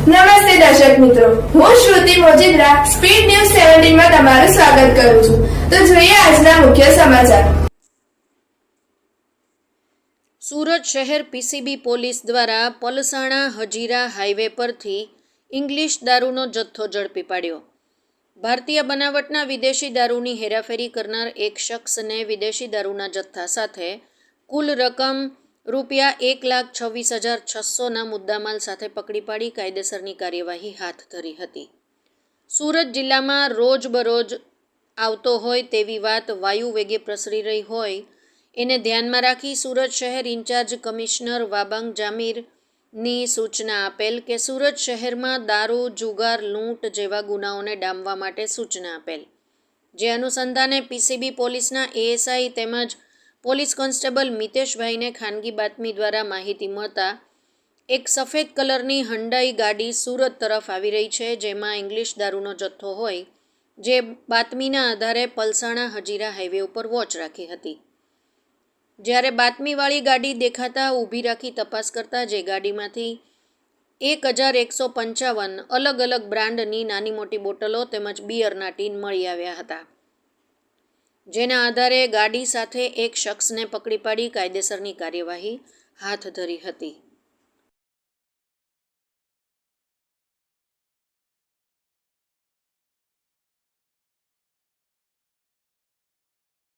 નમસ્તે દર્શક મિત્રો. હું શ્રુતિ મોજીદ્રા, સ્પીડ ન્યૂઝ સેવન્ટીનમાં તમારું સ્વાગત કરું છું. તો જોઈએ આજના મુખ્ય સમાચાર. સુરત શહેર પીસીબી પોલીસ દ્વારા પલસાણા હજીરા હાઈવે પરથી ઇંગ્લિશ દારૂનો જથ્થો ઝડપી પાડ્યો. ભારતીય બનાવટના વિદેશી દારૂની હેરાફેરી કરનાર એક શખ્સને વિદેશી દારૂના જથ્થા સાથે કુલ રકમ રૂપિયા એક લાખ છવ્વીસ હજાર છસોના મુદ્દામાલ સાથે પકડી પાડી કાયદેસરની કાર્યવાહી હાથ ધરી હતી. સુરત જિલ્લામાં રોજબરોજ આવતો હોય તેવી વાત વાયુ વેગે પ્રસરી રહી હોય, એને ધ્યાનમાં રાખી સુરત શહેર ઇન્ચાર્જ કમિશનર વાબાંગ જામીરની સૂચના આપેલ કે સુરત શહેરમાં દારૂ, જુગાર, લૂંટ જેવા ગુનાઓને ડામવા માટે સૂચના આપેલ. જે અનુસંધાને પીસીબી પોલીસના એએસઆઈ તેમજ પોલીસ કોન્સ્ટેબલ મિતેશભાઈને ખાનગી બાતમી દ્વારા માહિતી મળતા એક સફેદ કલરની હંડાઈ ગાડી સુરત તરફ આવી રહી છે, જેમાં ઇંગ્લિશ દારૂનો જથ્થો હોય, જે બાતમીના આધારે પલસાણા હજીરા હાઈવે ઉપર વોચ રાખી હતી. જ્યારે બાતમીવાળી ગાડી દેખાતા ઊભી રાખી તપાસ કરતા જે ગાડીમાંથી એક હજાર એકસો પંચાવન અલગ અલગ બ્રાન્ડની નાની મોટી બોટલો તેમજ બિયરના ટીન મળી આવ્યા હતા. જેના આધારે ગાડી સાથે એક શખ્સને પકડી પાડી કાયદેસરની કાર્યવાહી હાથ ધરી હતી.